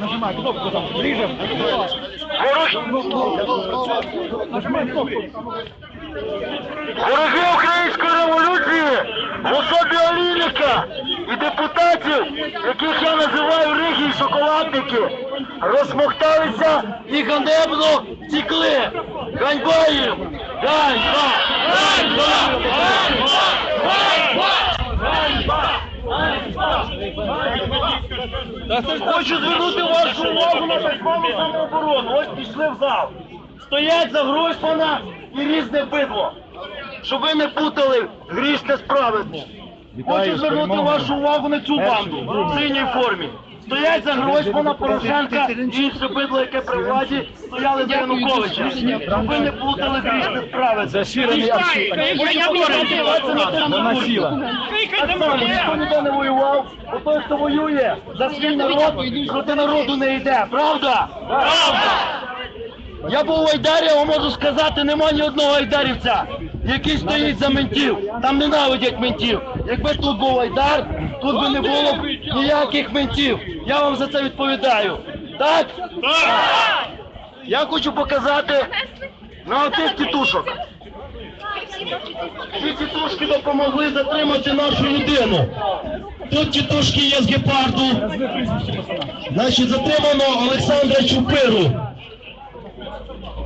Нажимай кнопку там, ближе. Вороги української революції в особі Олійника і депутатів, яких я називаю риги і шоколадники, розмохталися і ганебно втікли. Ганьба їм! Ганьба! Ганьба! Ганьба! Хочу звернути вашу увагу на так звану самооборону. Ось пішли в зал. Стоять за Гройсмана і різне бидло. Щоб ви не путали грішне справедне. Хочу звернути вашу увагу на цю банду в синій формі. Стоять за Гройсмана, Порошенка і інше бидло, яке при владі стояли за Януковича. Щоб ви не плутали грішне справедне. Заширені Вона сіла. Так ніхто ніде не воював, бо той, хто воює за свій народ, проти народу не йде. Правда? Правда! Я був у Айдарі, вам можу сказати, нема ні одного айдарівця, який стоїть за ментів. Там ненавидять ментів. Якби тут був Айдар, тут би не було б ніяких ментів. Я вам за це відповідаю. Так? Так! Я хочу показати на отих тітушок. Ці тітушки допомогли затримати нашу людину. Тут тітушки є з гепарду. Значить, затримано Олександра Чупиру,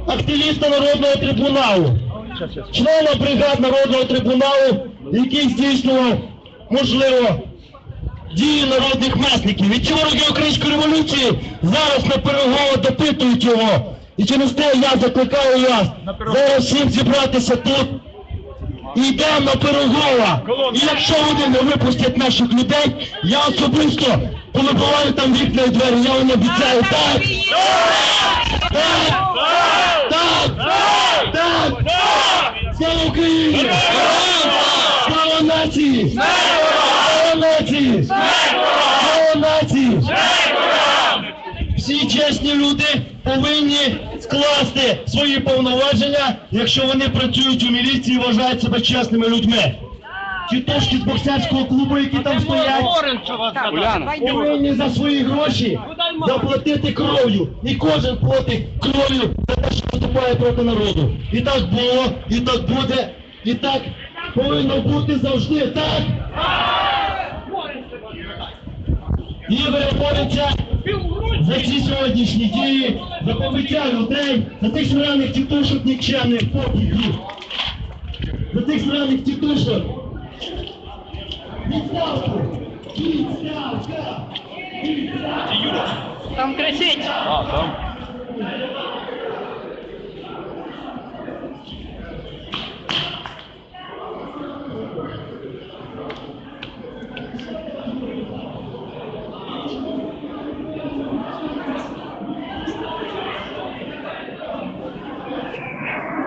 активіста Народного трибуналу, члена бригад Народного трибуналу, який здійснював, можливо, дії народних месників. І ці вороги української революції зараз на переговор допитують його. І через те я закликаю вас зараз всім зібратися тут і йдемо на Пирогова. І якщо вони не випустять наших людей, я особисто повибиваю там вікна і двері, я вам обіцяю, так! Так! Так! Так! Слава Україні! Слава нації! Слава нації! Слава нації! Всі чесні люди повинні скласти свої повноваження, якщо вони працюють у міліції і вважають себе чесними людьми. Тітушки з боксерського клубу, які там стоять, повинні за свої гроші заплатити кров'ю. І кожен платить кров'ю за те, що виступає проти народу. І так було, і так буде, і так повинно бути завжди. Так? І борються за ці сьогоднішні дії, за побиття людей, за тих сраних тітушок нікчемних покидів, за тих сраних тітушок. Відставку! Відставка! Відставка! Там кричить. А, там.